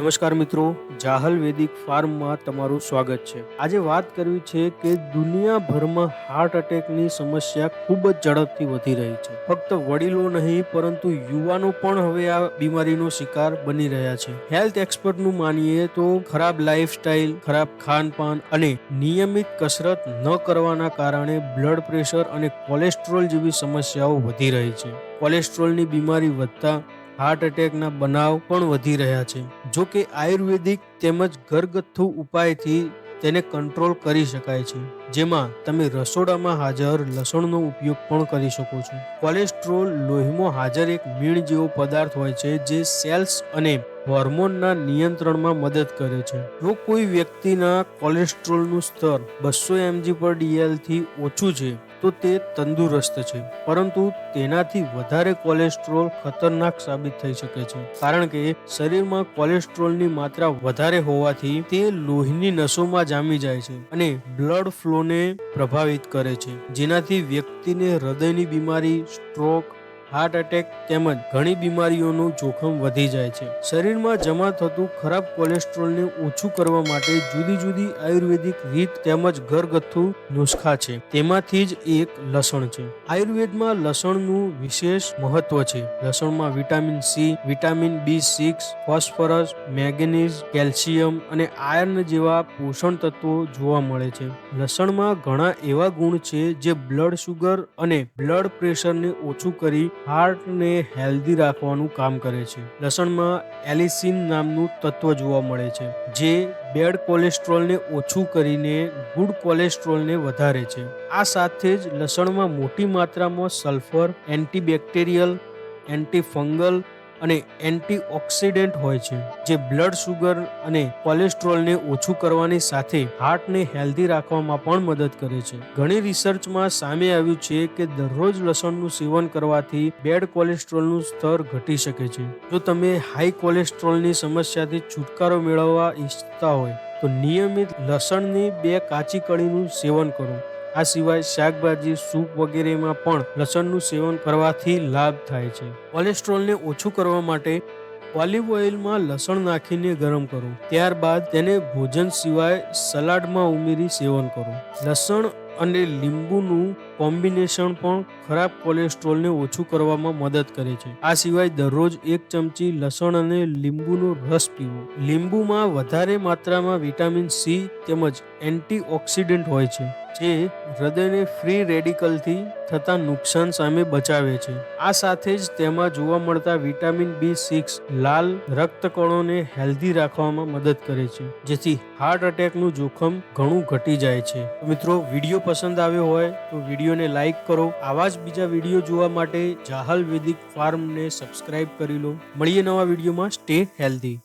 નમસ્કાર મિત્રો, જાહલ વેદિક ફાર્મમાં તમારું સ્વાગત છે. આજે વાત કરવી છે કે દુનિયાભરમાં હાર્ટ એટેકની સમસ્યા ખૂબ જ ઝડપથી વધી રહી છે. ફક્ત વડીલો નહીં, પરંતુ યુવાનો પણ હવે આ બીમારીનો શિકાર બની રહ્યા છે. હેલ્થ એક્સપર્ટનું માનીએ તો ખરાબ લાઇફસ્ટાઇલ ખરાબ ખાનપાન અને નિયમિત કસરત ન કરવાના કારણે બ્લડ પ્રેશર અને કોલેસ્ટ્રોલ જેવી સમસ્યાઓ વધી રહી છે. કોલેસ્ટ્રોલની બીમારી વધતા હાર્ટ એટેકના બનાવ પણ વધી રહ્યા છે. જો કે આયુર્વેદિક તેમજ ઘરગથ્થુ ઉપાયથી તેને કંટ્રોલ કરી શકાય છે. જેમાં તમે રસોડામાં હાજર લસણનો ઉપયોગ પણ કરી શકો છો. કોલેસ્ટ્રોલ લોહીમાં હાજર એક મીણ જેવો પદાર્થ હોય છે જે સેલ્સ અને હોર્મોનના નિયંત્રણમાં મદદ કરે છે. જો કોઈ વ્યક્તિના કોલેસ્ટ્રોલનું સ્તર બસો એમજી પર ડીએલથી ઓછું છે તો તે તંદુરસ્ત છે. પરંતુ તેનાથી વધારે કોલેસ્ટ્રોલ ખતરનાક સાબિત થઈ શકે છે. કારણ કે શરીરમાં કોલેસ્ટ્રોલની માત્રા વધારે હોવાથી તે લોહીની નસોમાં જામી જાય છે અને બ્લડ ફ્લોને પ્રભાવિત કરે છે. જેનાથી વ્યક્તિને હૃદયની બીમારી, સ્ટ્રોક હાર્ટ એટેક તેમજ ઘણી બીમારીઓનું જોખમ વધી જાય છે. શરીરમાં જમા થતું ખરાબ કોલેસ્ટ્રોલને ઓછું કરવા માટે જુદી જુદી આયુર્વેદિક રીત તેમજ ઘરગથ્થુ નુસ્ખા છે. તેમાંથી જ એક લસણ છે. આયુર્વેદમાં લસણનું વિશેષ મહત્વ છે. લસણમાં vitamin C, vitamin B six, phosphorus, મેગ્નેઝ, calcium અને આયર્ન જેવા પોષણ તત્વો જોવા મળે છે. લસણમાં ઘણા એવા ગુણ છે જે બ્લડ શુગર અને બ્લડ પ્રેશરને ઓછું કરી હાર્ટને હેલ્ધી રાખવાનું કામ કરે છે. લસણમાં એલિસિન નામનું તત્વ જોવા મળે છે, જે બેડ કોલેસ્ટ્રોલને ઓછું કરીને ગુડ કોલેસ્ટ્રોલને વધારે છે. આ સાથે જ લસણમાં મોટી માત્રામાં સલ્ફર, એન્ટીબેક્ટેરિયલ, એન્ટીફંગલ અને એન્ટીઓક્સિડન્ટ હોય છે, જે બ્લડ શુગર અને કોલેસ્ટ્રોલને ઓછું કરવાની સાથે હાર્ટને હેલ્ધી રાખવામાં પણ મદદ કરે છે. ઘણી રિસર્ચમાં સામે આવ્યું છે કે દરરોજ લસણનું સેવન કરવાથી બેડ કોલેસ્ટ્રોલનું સ્તર ઘટી શકે છે. જો તમે હાઈ કોલેસ્ટ્રોલની સમસ્યાથી છુટકારો મેળવવા ઈચ્છતા હોય, તો નિયમિત લસણની બે કાચી કળીનું સેવન કરો. આ સિવાય શાકભાજી, સૂપ વગેરેમાં પણ લસણનું સેવન કરવાથી લાભ થાય છે. કોલેસ્ટ્રોલને ઓછું કરવા માટે ઓલિવ ઓઇલમાં લસણ નાખીને ગરમ કરો. ત્યારબાદ તેને ભોજન સિવાય સલાડમાં ઉમેરી સેવન કરો. લસણ અને લીંબુનું કોમ્બિનેશન પણ ખરાબ કોલેસ્ટ્રોલને ઓછું કરવામાં મદદ કરે છે. આ સિવાય દરરોજ એક ચમચી લસણ અને લીંબુનો રસ પીવો. લીંબુમાં વધારે માત્રામાં વિટામિન સી તેમજ એન્ટીઓક્સિડન્ટ હોય છે. જે હૃદયને ફ્રી રેડિકલથી થતા નુકસાન સામે બચાવે છે. આ સાથે જ તેમાં જોવા મળતા વિટામિન બી સિક્સ લાલ રક્તકણોને હેલ્ધી રાખવામાં મદદ કરે છે, જેથી હાર્ટ અટેકનું જોખમ ઘણું ઘટી જાય છે. મિત્રો વીડિયો પસંદ આવ્યો હોય તો વિડીયોને લાઈક કરો. આવા જ બીજા વીડિયો જોવા માટે જાહલ વેદિક ફાર્મને સબસ્ક્રાઇબ કરી લો. મળીએ નવા વિડીયોમાં સ્ટે હેલ્ધી